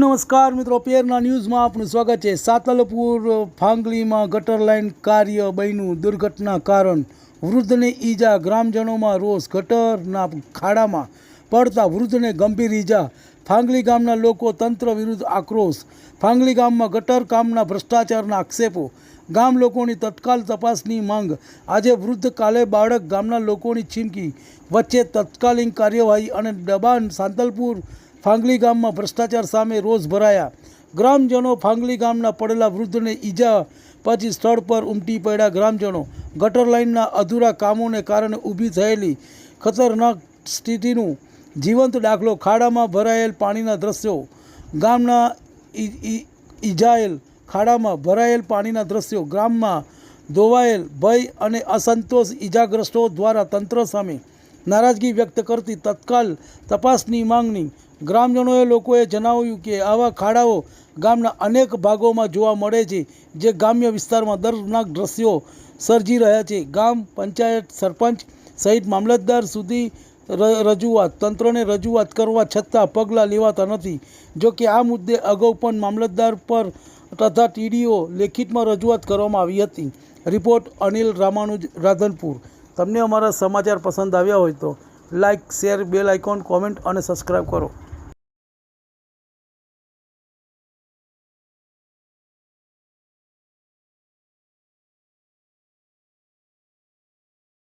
નમસ્કાર મિત્રો પેરના ન્યૂઝમાં આપનું સ્વાગત છે. સાતલપુર ફાંગલીમાં ગટર લાઇન કાર્ય બન્યું. દુર્ઘટના કારણ, વૃદ્ધને ઈજા. ગ્રામજનોમાં રોષ. ગટરના ખાડામાં પડતા વૃદ્ધને ગંભીર ઈજા. ફાંગલી ગામના લોકો તંત્ર વિરુદ્ધ આક્રોશ. ફાંગલી ગામમાં ગટર કામના ભ્રષ્ટાચારના આક્ષેપો. ગામ લોકોની તત્કાલ તપાસની માંગ. આજે વૃદ્ધ કાલે બાળક ગામના લોકોની ચીમકી વચ્ચે તત્કાલીન કાર્યવાહી અને દબાણ. સાંતલપુર ફાંગલી ગામમાં ભ્રષ્ટાચાર સામે રોષ ભરાયા. ગ્રામજનો ફાંગલી ગામના પડેલા વૃદ્ધને ઈજા પછી સ્થળ પર ઉમટી પડ્યા. ગ્રામજનો ગટર લાઇનના અધૂરા કામોને કારણે ઊભી થયેલી ખતરનાક સ્થિતિનું જીવંત દાખલો ખાડામાં ભરાયેલ પાણીના દ્રશ્યો, ગામના ઈજાયેલ ખાડામાં ભરાયેલ પાણીના દ્રશ્યો ગામમાં ધોવાયેલ ભય અને અસંતોષ ઈજાગ્રસ્તો દ્વારા તંત્ર સામે નારાજગી વ્યક્ત કરતી તત્કાલ તપાસની માંગણી. ગ્રામજનોએ લોકોએ જણાવ્યું કે આવા ખાડાઓ ગામના અનેક ભાગોમાં જોવા મળે છે, જે ગ્રામ્ય વિસ્તારમાં દર્દનાક દ્રશ્યો સર્જી રહ્યા છે. ગામ પંચાયત સરપંચ સહિત મામલતદાર સુધી રજૂઆત, તંત્રને રજૂઆત કરવા છતાં પગલાં લેવાતા નથી. જો કે આ મુદ્દે અગાઉ પણ મામલતદાર પર તથા ટીડીઓ લેખિતમાં રજૂઆત કરવામાં આવી હતી. રિપોર્ટ અનિલ રામાનુજ, રાધનપુર. તમને અમારા સમાચાર પસંદ આવ્યા હોય તો like share bell icon comment અને સબસ્ક્રાઈબ કરો.